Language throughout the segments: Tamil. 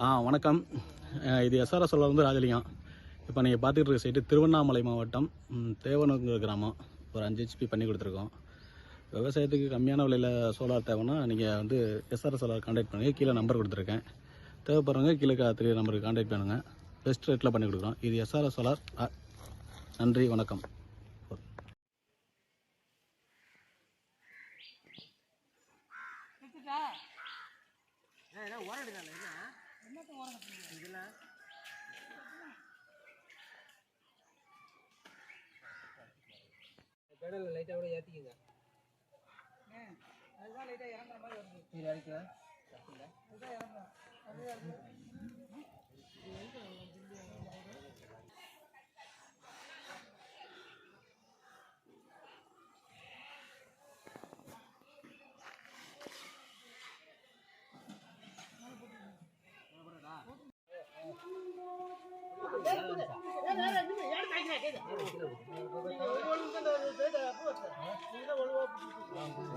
ஆ வணக்கம். இது எஸ்ஆர்எஸ் வந்து ராஜலிங்கம். இப்போ நீங்கள் பார்த்துக்கிட்டு இருக்க சைட்டு திருவண்ணாமலை மாவட்டம் தேவனுங்கிற கிராமம். ஒரு அஞ்சு ஹெச்பி பண்ணி கொடுத்துருக்கோம். விவசாயத்துக்கு கம்மியான விலையில் சோலார் தேவைன்னா நீங்கள் வந்து எஸ்ஆர்எஸ் சோலார் கான்டாக்ட் பண்ணுங்கள் கீழே நம்பர் கொடுத்துருக்கேன். தேவைப்படுறவங்க கீழே கா- தெரிய நம்பருக்கு கான்டாக்ட் பண்ணுங்கள் பெஸ்ட் ரேட்டில் பண்ணி கொடுக்குறோம். இது எஸ்ஆர்எஸ் சோலார் நன்றி வணக்கம். பெடலில் லைட்டாக கூட ஏற்றிக்கிங்க இது வரைக்கும்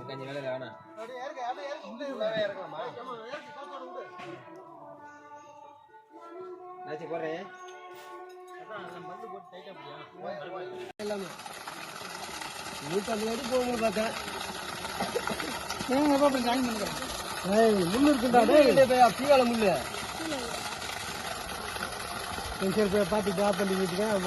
கொஞ்சம் வேலை வேணாம் நாச்சி போடுறேன் எல்லாமே நூற்றம்பது அடி போகும்போது பார்த்தேன் முள்ளு இருக்குண்டா கீழே முள்ளு சரி போய் பார்த்து ட்ராப் பண்ணி வச்சுக்கேன்